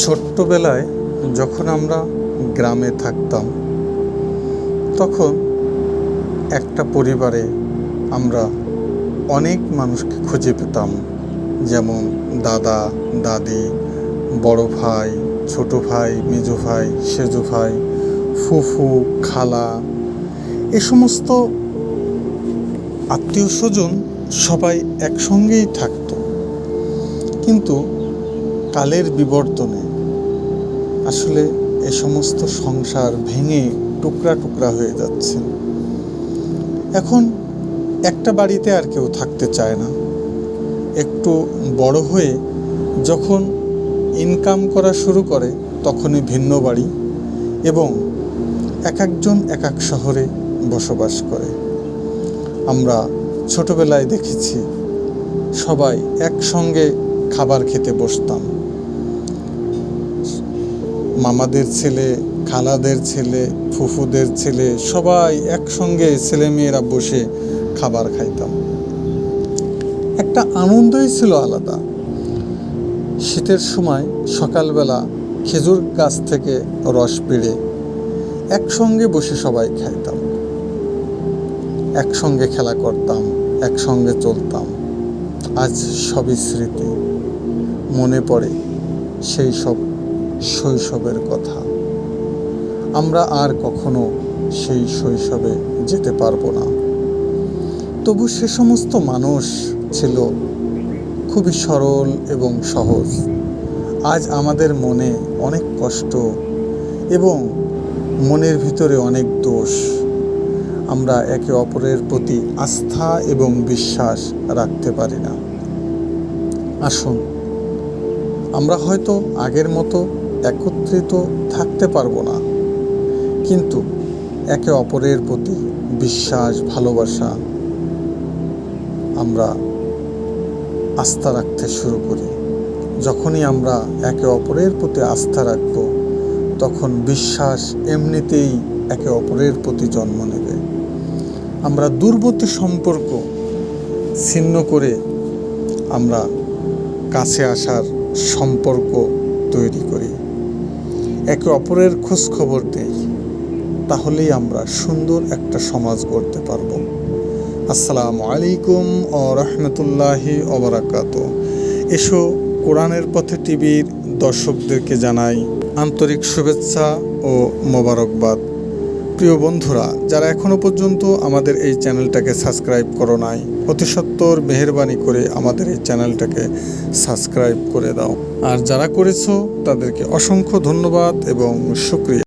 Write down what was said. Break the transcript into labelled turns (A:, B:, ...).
A: ছোট্টবেলায় যখন আমরা গ্রামে থাকতাম, তখন একটা পরিবারে আমরা অনেক মানুষকে খুঁজে পেতাম। যেমন দাদা, দাদি, বড় ভাই, ছোট ভাই, মেজো ভাই, সেজো ভাই, ফুফু, খালা, এ সমস্ত আত্মীয় স্বজন সবাই একসঙ্গেই থাকত। কিন্তু কালের বিবর্তনে আসলে এ সমস্ত সংসার ভেঙে টুকরা টুকরা হয়ে যাচ্ছে। এখন একটা বাড়িতে আর কেউ থাকতে চায় না। একটু বড় হয়ে যখন ইনকাম করা শুরু করে তখনই ভিন্ন বাড়ি এবং এক একজন এক এক শহরে বসবাস করে। আমরা ছোটবেলায় দেখেছি, সবাই একসঙ্গে খাবার খেতে বসতাম। মামাদের ছেলে, খালাদের ছেলে, ফুফুদের ছেলে, সবাই একসঙ্গে ছেলেমেয়েরা বসে খাবার খাইতাম। একটা আনন্দই ছিল আলাদা। শীতের সময় সকালবেলা খেজুর গাছ থেকে রস পেড়ে একসঙ্গে বসে সবাই খাইতাম। একসঙ্গে খেলা করতাম, একসঙ্গে চলতাম। আজ সবই স্মৃতি। মনে পড়ে সেই সব শৈশবের কথা। আমরা আর কখনো সেই শৈশবে যেতে পারব না। তবু সে সমস্ত মানুষ ছিল খুবই সরল এবং সহজ। আজ আমাদের মনে অনেক কষ্ট এবং মনের ভিতরে অনেক দোষ। আমরা একে অপরের প্রতি আস্থা এবং বিশ্বাস রাখতে পারি না। আসুন, আমরা হয়তো আগের মতো একত্রিত থাকতে পারব না। কিন্তু একে অপরের প্রতি বিশ্বাস, ভালোবাসা আমরা আস্থা রাখতে শুরু করি। যখনই আমরা একে অপরের প্রতি আস্থা রাখব, তখন বিশ্বাস এমনিতেই একে অপরের প্রতি জন্ম নেবে। আমরা দূরবর্তী সম্পর্ক ছিন্ন করে আমরা কাছে আসার সম্পর্ক তৈরি করি। একে অপরের খোঁজ খবর দেই, তাহলেই আমরা সুন্দর একটা সমাজ গড়তে পারব। আসসালামু আলাইকুম ও রহমতুল্লাহি অবরাকাত এসো কোরআনের পথে টিভির দর্শকদেরকে জানাই আন্তরিক শুভেচ্ছা ও মোবারকবাদ। প্রিয় বন্ধুরা, যারা এখনও পর্যন্ত আমাদের এই চ্যানেলটাকে সাবস্ক্রাইব করো নাই, অতি সত্বর মেহরবানি করে আমাদের এই চ্যানেলটাকে সাবস্ক্রাইব করে দাও। আর যারা করেছ, তাদেরকে অসংখ্য ধন্যবাদ এবং শুক্রিয়া।